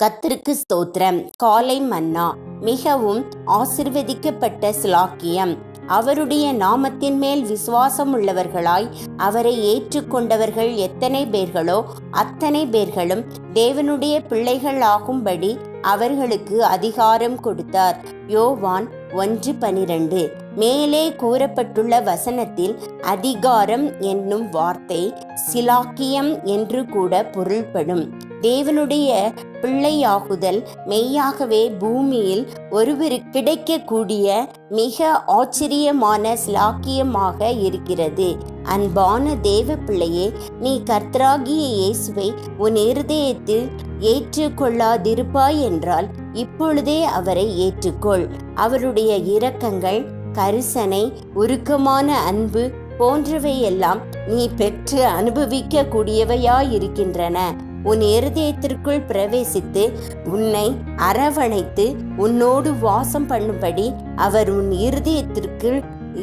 கத்திற்கு ஸ்தோத்திரம். காலை மன்னா மிகவும் ஆசிர்வதிக்கப்பட்ட சிலாக்கியம். அவருடைய நாமத்தின் மேல் விசுவாசம் உள்ளவர்களாய் அவரை ஏற்றுக்கொண்டவர்கள் எத்தனை பேர்களோ அத்தனை பேர்களும் தேவனுடைய பிள்ளைகள் ஆகும்படி அவர்களுக்கு அதிகாரம் கொடுத்தார். யோவான் ஒன்று பனிரெண்டு. மேலே கூறப்பட்டுள்ள வசனத்தில் அதிகாரம் என்னும் வார்த்தை சிலாக்கியம் என்று கூட பொருள்படும். தேவனுடைய பிள்ளையாகுதல் மெய்யாகவே பூமியில் ஒருவருக்கு கிடைக்கக்கூடிய மிக ஆச்சரியமான சிலாக்கியமாக இருக்கிறது. அன்பான தேவ பிள்ளையே நீ கர்த்தராகிய இயேசுவை உன் இருதயத்தில் ஏற்றுக்கொள்ளாதிருப்பாய் என்றால் இப்பொழுதே அவரை ஏற்றுக்கொள். அவருடைய இரக்கங்கள் கரிசனை உருக்கமான அன்பு போன்றவையெல்லாம் நீ பெற்று அனுபவிக்க கூடியவையாயிருக்கின்றன உன் இருதயத்திற்குள் பிரவேசித்து உன்னை அரவணைத்து உன்னோடு வாசம் பண்ணும்படி அவர் உன் இருதயத்திற்குள்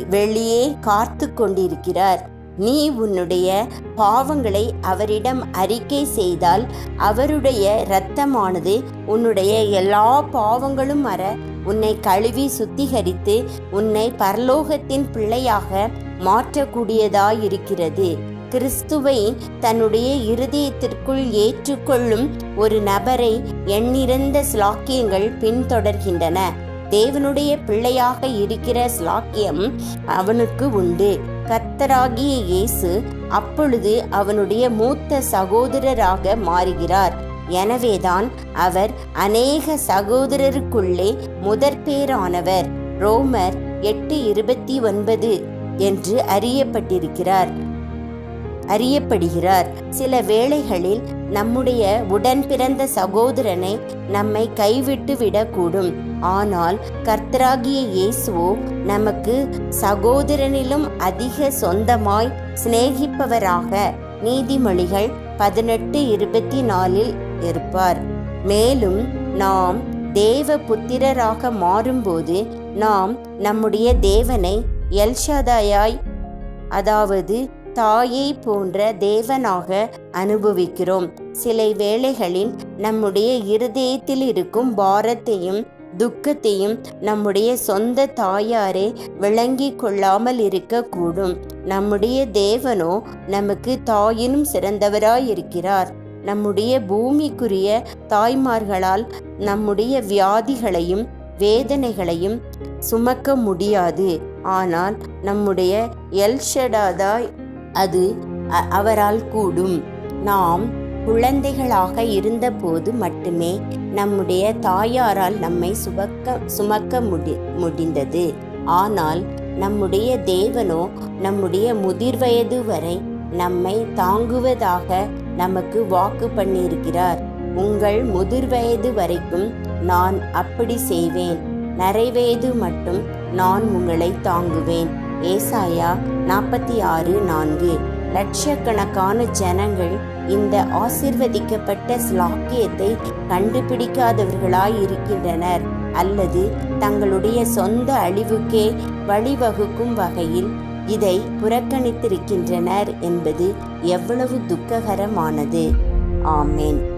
வெளியே காத்து கொண்டிருக்கிறார். நீ உன்னுடைய பாவங்களை அவரிடம் அறிக்கை செய்தால் அவருடைய இரத்தமானது உன்னுடைய எல்லா பாவங்களும் மற உன்னை கழுவி சுத்திகரித்து உன்னை பரலோகத்தின் பிள்ளையாக மாற்றக்கூடியதாயிருக்கிறது. கிறிஸ்துவை தன்னுடைய இருதயத்திற்குள் ஏற்றுக்கொள்ளும் ஒரு நபரை எண்ணிறந்த ஸ்லாக்கியங்கள் பின்தொடர்கின்றன. தேவனுடைய பிள்ளையாக இருக்கிற ஸ்லாக்கியம் அவனுக்கு உண்டு. கர்த்தராகிய இயேசு அப்பொழுது அவனுடைய மூத்த சகோதரராக மாறுகிறார். எனவேதான் அவர் அநேக சகோதரருக்குள்ளே முதற்பேரானவர் ரோமர் எட்டு இருபத்தி ஒன்பது என்று அறியப்பட்டிருக்கிறார். அறியப்படுகிறார். சில வேளைகளில் நம்முடைய உடன் பிறந்த சகோதரனை நம்மை கைவிட்டு விடக்கூடும். ஆனால் கர்த்தராகிய இயேசுவோ நமக்கு சகோதரனிலும் அதிக சொந்தமாய் சிநேகிப்பவராக நீதிமொழிகள் பதினெட்டு இருபத்தி நாலில் இருப்பார். மேலும் நாம் தேவ புத்திரராக மாறும்போது நாம் நம்முடைய தேவனை எல்ஷாதாயாய் அதாவது தாயை போன்ற தேவனாக அனுபவிக்கிறோம். சில வேளைகளில் நம்முடைய இருதயத்தில் இருக்கும் பாரத்தையும் துக்கத்தையும் நம்முடைய சொந்த தாயாரே விளங்கி கொள்ளாமல் இருக்கக்கூடும். நம்முடைய தேவனோ நமக்கு தாயினும் சிறந்தவராயிருக்கிறார். நம்முடைய பூமிக்குரிய தாய்மார்களால் நம்முடைய வியாதிகளையும் வேதனைகளையும் சுமக்க முடியாது. ஆனால் நம்முடைய எல்ஷடாதாய் அது அவரால் கூடும். நாம் குழந்தைகளாக இருந்தபோது மட்டுமே நம்முடைய தாயாரால் நம்மை சுமக்க சுமக்க முடி முடிந்தது. ஆனால் நம்முடைய தேவனோ நம்முடைய முதிர் வயது வரை நம்மை தாங்குவதாக நமக்கு வாக்கு பண்ணியிருக்கிறார். உங்கள் முதிர் வயது வரைக்கும் நான் அப்படி செய்வேன். நரைவயது மட்டும் நான் உங்களை தாங்குவேன். ஏசாயா நாற்பத்தி ஆறு நான்கு. லட்சக்கணக்கான ஜனங்கள் இந்த ஆசிர்வதிக்கப்பட்ட ஸ்லாக்கியத்தை கண்டுபிடிக்காதவர்களாய் இருக்கின்றனர் அல்லது தங்களுடைய சொந்த அழிவுக்கே வழிவகுக்கும் வகையில் இதை புறக்கணித்திருக்கின்றனர் என்பது எவ்வளவு துக்ககரமானது. ஆமேன்.